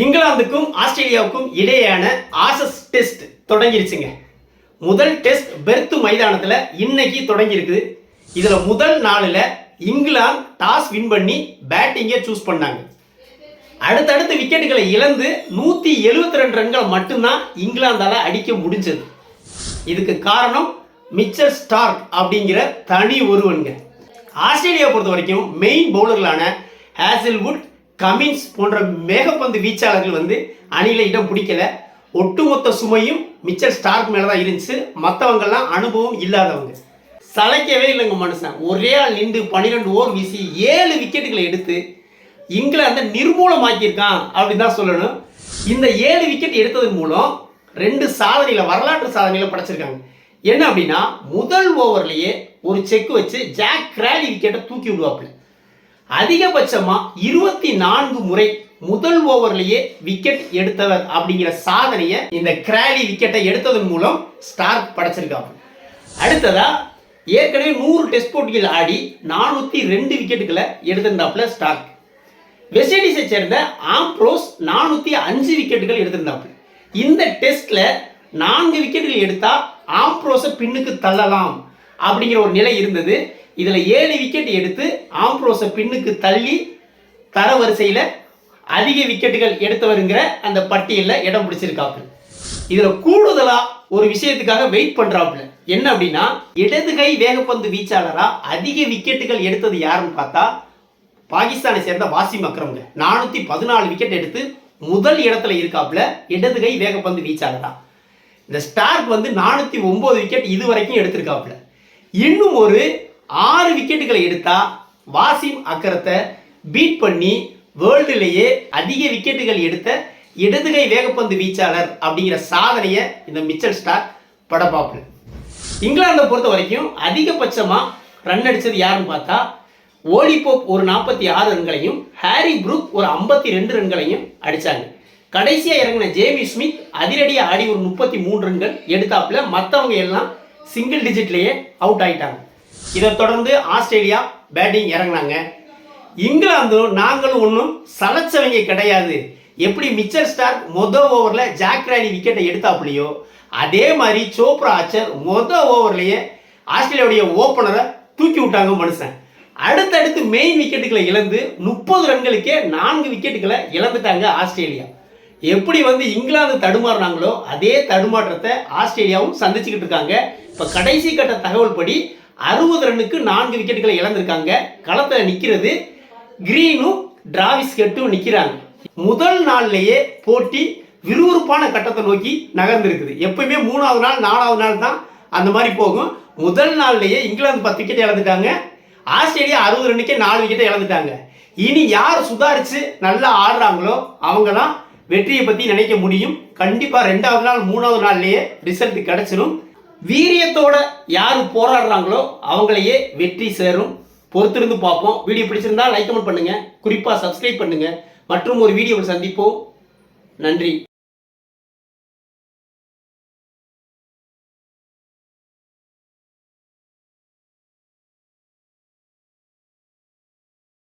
இங்கிலாந்துக்கும் ஆஸ்திரேலியாவுக்கும் இடையேயான Asus test தொடங்கிருச்சுங்க. முதல் test Perth மைதானத்தில் இன்னைக்கு தொடங்கியிருக்குது இதில் முதல் நாளில் இங்கிலாந்து டாஸ் வின் பண்ணி பேட்டிங்கை சூஸ் பண்ணாங்க. அடுத்தடுத்து விக்கெட்டுகளை இழந்து நூற்றி எழுபத்தி ரெண்டு ரன்களை மட்டும்தான் இங்கிலாந்தால் அடிக்க முடிஞ்சது. இதுக்கு காரணம் மிச்சர் ஸ்டார்க் அப்படிங்கிற தனி ஒருவன்கள் ஆஸ்திரேலியா பொறுத்த வரைக்கும் மெயின் பவுலர்களான ஹேசில்வுட் கமின்ஸ் போன்ற மேகப்பந்து வீச்சாளர்கள் வந்து அணியில் இடம் பிடிக்கல. ஒட்டுமொத்த சுமையும் மிச்சர் ஸ்டார்க் மேலே தான் இருந்துச்சு. மற்றவங்கெல்லாம் அனுபவம் இல்லாதவங்க. சளைக்கவே இல்லைங்க மனுஷன். ஒரே ஆள் நின்று பன்னிரெண்டு ஓவர் வீசி ஏழு விக்கெட்டுகளை எடுத்து இங்கிலாந்தை நிர்மூலமாக்கியிருக்கான் அப்படின்னு தான் சொல்லணும். இந்த ஏழு விக்கெட் எடுத்ததன் மூலம் ரெண்டு சாதனையில் வரலாற்று சாதனையில் படைச்சிருக்காங்க. என்ன அப்படின்னா முதல் ஓவர்லேயே ஒரு செக் வச்சு ஜாக் கிராலி விக்கெட்டை தூக்கி விடுவாப்புல. அதிகபட்சமாக இருபத்தி நான்கு முறை முதல் ஓவர்லேயே விக்கெட் எடுத்தவர் அப்படிங்கிற சாதனையை இந்த கிராலி விக்கெட்டை எடுத்ததன் மூலம் ஸ்டார்க் படைச்சிருக்காங்க அடுத்ததா ஏற்கனவே நூறு டெஸ்ட் போட்டிகள் ஆடி நானூற்றி ரெண்டு விக்கெட்டுகளை எடுத்திருந்தாப்புல ஸ்டார்க் வெஸ்ட் இண்டீஸை சேர்ந்த ஆம்ப்ரோஸ் நானூற்றி அஞ்சு விக்கெட்டுகள் எடுத்திருந்தாப்புல. இந்த டெஸ்ட்ல நான்கு விக்கெட்டுகள் எடுத்தா ஆம்ப்ரோஸை பின்னுக்கு தள்ளலாம். அப்படிங்கிற ஒரு நிலை இருந்தது. இதில் ஏழு விக்கெட் எடுத்து ஆம்ப்ரோஸை பின்னுக்கு தள்ளி தரவரிசையில் அதிக விக்கெட்டுகள் எடுத்தவருங்கிற அந்த பட்டியலில் இடம் பிடிச்சிருக்காப்புல. இதில் கூடுதலாக ஒரு விஷயத்துக்காக வெயிட் பண்ணுறாப்புல என்ன அப்படின்னா இடது கை வேகப்பந்து வீச்சாளராக அதிக விக்கெட்டுகள் எடுத்தது யாருன்னு பார்த்தா பாகிஸ்தானை சேர்ந்த வாசிம் அக்ரம்ங்க. நானூற்றி பதினாலு விக்கெட் எடுத்து முதல் இடத்துல இருக்காப்புல இடது கை வேகப்பந்து வீச்சாளராக இந்த ஸ்டார்க் வந்து நானூற்றி ஒம்பது விக்கெட் இது வரைக்கும் எடுத்திருக்காப்புல. இன்னும் ஒரு ஆறு விக்கெட்டுகளை எடுத்தா வாசிம் அக்கரத்தை பீட் பண்ணி வேர்ல்டுலேயே அதிக விக்கெட்டுகள் எடுத்த இடதுகை வேகப்பந்து வீச்சாளர் அப்படிங்கிற சாதனையை இந்த மிச்சல் ஸ்டார் படப்பாப்புல இங்கிலாந்தை பொறுத்த வரைக்கும் அதிகபட்சமாக ரன் அடித்தது யாருன்னு பார்த்தா ஓலிபோப் ஒரு நாற்பத்தி ஆறு ரன்களையும் ஹாரி புரூக் ஒரு ஐம்பத்தி ரெண்டு ரன்களையும் அடித்தாங்க கடைசியாக இறங்கின ஜேமி ஸ்மித் அதிரடியாக ஆடி ஒரு முப்பத்தி மூணு ரன்கள் எடுத்தாப்புல மற்றவங்க எல்லாம் சிங்கிள் டிஜிட்லேயே அவுட் ஆயிட்டாங்க. இதை தொடர்ந்து ஆஸ்திரேலியா பேட்டிங் இறங்கினாங்க. இங்கிலாந்தும் நாங்களும் ஒன்றும் சலைச்சவங்க கிடையாது. எப்படி மிச்சர் ஸ்டார் மொத ஓவரில் ஜாக் ராணி விக்கெட்டை எடுத்தாப்புலையோ அதே மாதிரி சோப்ரா ஆச்சர் மொத ஓவர்லேயே ஆஸ்திரேலியாவுடைய ஓப்பனரை தூக்கி விட்டாங்க மனுஷன். அடுத்தடுத்து மெயின் விக்கெட்டுகளை இழந்து முப்பது ரன்களுக்கே நான்கு விக்கெட்டுகளை இழந்துட்டாங்க ஆஸ்திரேலியா. எப்படி வந்து இங்கிலாந்து தடுமாறினாங்களோ அதே தடுமாற்றத்தை ஆஸ்திரேலியாவும் சந்திச்சுக்கிட்டு இருக்காங்க. இப்போ கடைசி கட்ட தகவல் படி அறுபது ரன்னுக்கு நான்கு விக்கெட்டுகளை இழந்திருக்காங்க. களத்தில் நிற்கிறது கிரீனும் டிராவிஸ் கெட்டும் நிற்கிறாங்க முதல் நாள்லேயே போட்டி விறுவிறுப்பான கட்டத்தை நோக்கி நகர்ந்திருக்குது. எப்பயுமே மூணாவது நாள் நாலாவது நாள் தான் அந்த மாதிரி போகும். முதல் நாள்லேயே இங்கிலாந்து பத்து விக்கெட் இழந்துட்டாங்க. ஆஸ்திரேலியா அறுபது ரன்னுக்கே நாலு விக்கெட்டை இழந்துட்டாங்க. இனி யார் சுதாரித்து நல்லா ஆடுறாங்களோ அவங்க தான் வெற்றியை பற்றி நினைக்க முடியும். கண்டிப்பாக ரெண்டாவது நாள் மூணாவது நாள்லேயே ரிசல்ட் கிடைச்சிரும். வீரியத்தோட யார் போராடுறாங்களோ அவங்களையே வெற்றி சேரும். பொறுத்திருந்து பார்ப்போம். வீடியோ பிடிச்சிருந்தா லைக் கமெண்ட் பண்ணுங்க. குறிப்பாக சப்ஸ்கிரைப் பண்ணுங்க. மற்றும் ஒரு வீடியோவில் சந்திப்போம். நன்றி.